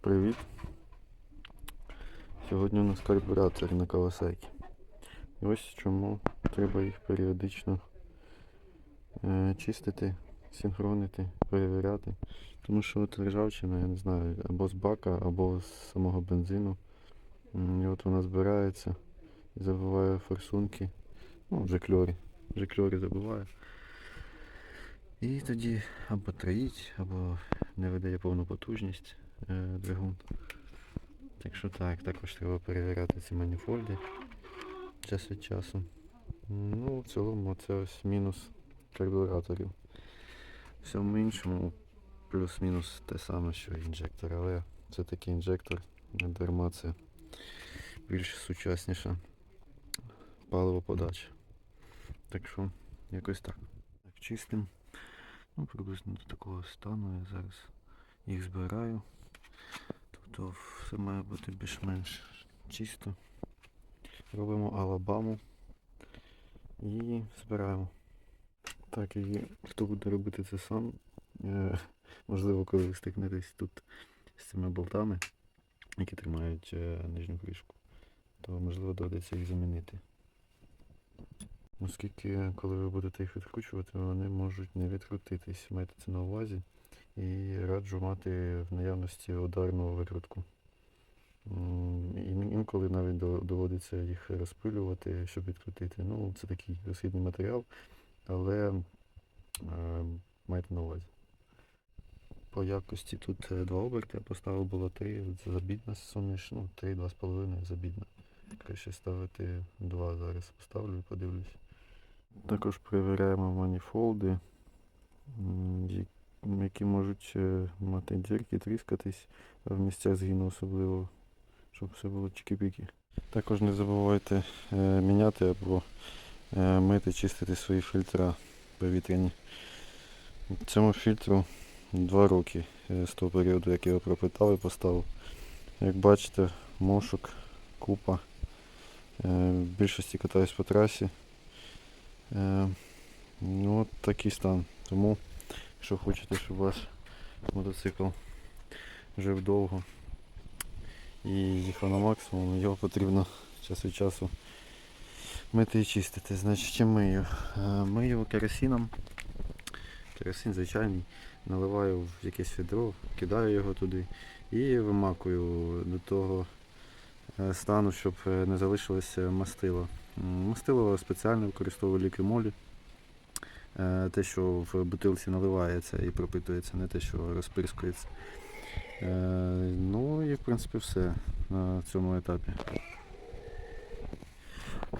Привіт! Сьогодні у нас карбюратор на Kawasaki. І ось чому треба їх періодично е, чистити, синхронити, перевіряти. Тому що от ржавчина, я не знаю, або з бака, або з самого бензину. І от вона збирається і забиває форсунки. Ну, вже кльорі. Вже кльорі забиває. І тоді або троїть, або не видає повну потужність двигун. Так що так, також треба перевіряти ці маніфольди час від часу. Ну, в цілому це ось мінус карбюраторів. Всьому іншому плюс-мінус те саме, що інжектор, але це такий інжектор, не дарма це більш сучасніша паливоподача. Так що якось так. Так, чистим. Ну, приблизно до такого стану я зараз їх збираю. Тобто все має бути більш-менш чисто. Робимо алабаму і збираємо. Так, і хто буде робити це сам, е, можливо, коли ви стикнетесь тут з цими болтами, які тримають е, нижню кришку, то можливо доведеться їх замінити. Оскільки, коли ви будете їх відкручувати, вони можуть не відкрутитись. Майте це на увазі. І раджу мати в наявності ударну викрутку. Інколи навіть доводиться їх розпилювати, щоб відкрутити. Ну, це такий розхідний матеріал, але е, майте на увазі. По якості тут е, два оберти, я поставив було три, забідна суміш, ну, три, два з половиною забідна. Краще ставити два зараз поставлю і подивлюсь. Також перевіряємо маніфолди, які можуть е, мати дірки, тріскатись в місцях згину особливо, щоб все було чики-піки. Також не забувайте е, міняти або е, мити, чистити свої фільтра повітряні. Цьому фільтру 2 роки з того періоду, як його пропитав і поставив. Як бачите, мошок, купа. В більшості катаюсь по трасі. Ну, от такий стан. Тому, якщо хочете, щоб ваш мотоцикл жив довго і їхав на максимум, його потрібно час від часу мити і чистити. Значить, чим мию? Е, Мию керосином. Керосин звичайний. Наливаю в якесь відро, кидаю його туди і вимакую до того е, стану, щоб е, не залишилося мастило. Мастило спеціально використовую ліки молі. Те, що в бутилці наливається і пропитується, не те, що розпирскується. Е, Ну і в принципі все на цьому етапі.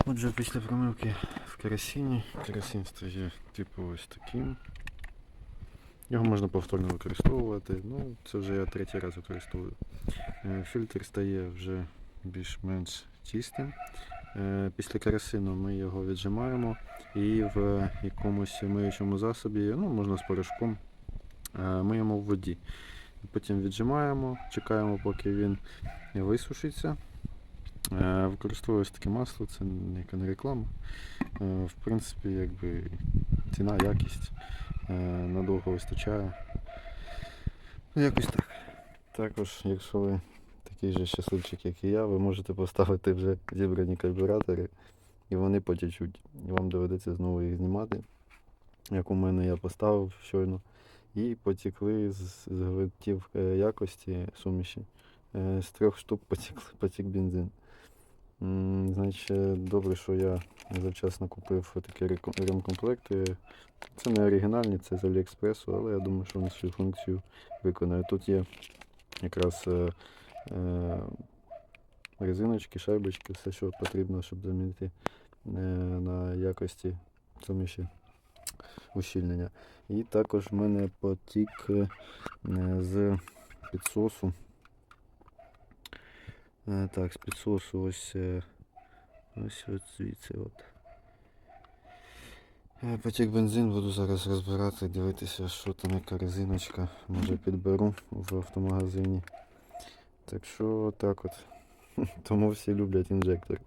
Отже, після промивки в керосині, керосин стає типу ось таким. Його можна повторно використовувати. Ну, це вже я третій раз використовую. Е, Фільтр стає вже більш-менш чистим. Е, Після керосину ми його віджимаємо і в якомусь миючому засобі, ну, можна з порошком, е, миємо в воді. Потім віджимаємо, чекаємо, поки він висушиться. Е, Використовую таке масло, це ніяка не реклама. Е, В принципі, якби ціна, якість надовго вистачає. Ну, якось так. Також, якщо ви такий же щасливчик, як і я, ви можете поставити вже зібрані карбюратори, і вони потічуть. І вам доведеться знову їх знімати, як у мене я поставив щойно. І потікли з, з гвинтів е, якості суміші. Е, З трьох штук потік, потік бензин. Значить, е, добре, що я завчасно купив такі ремкомплекти. Це не оригінальні, це з Аліекспресу, але я думаю, що вони свою функцію виконають. Тут є якраз резиночки, шайбочки, все, що потрібно, щоб замінити е, на якості суміші ущільнення. І також в мене потік е, з підсосу. Е, Так, з підсосу ось ось от звідси от. Потік бензин, буду зараз розбирати, дивитися, що там яка резиночка. Може підберу в автомагазині. Так що так от. Тому всі люблять інжектор.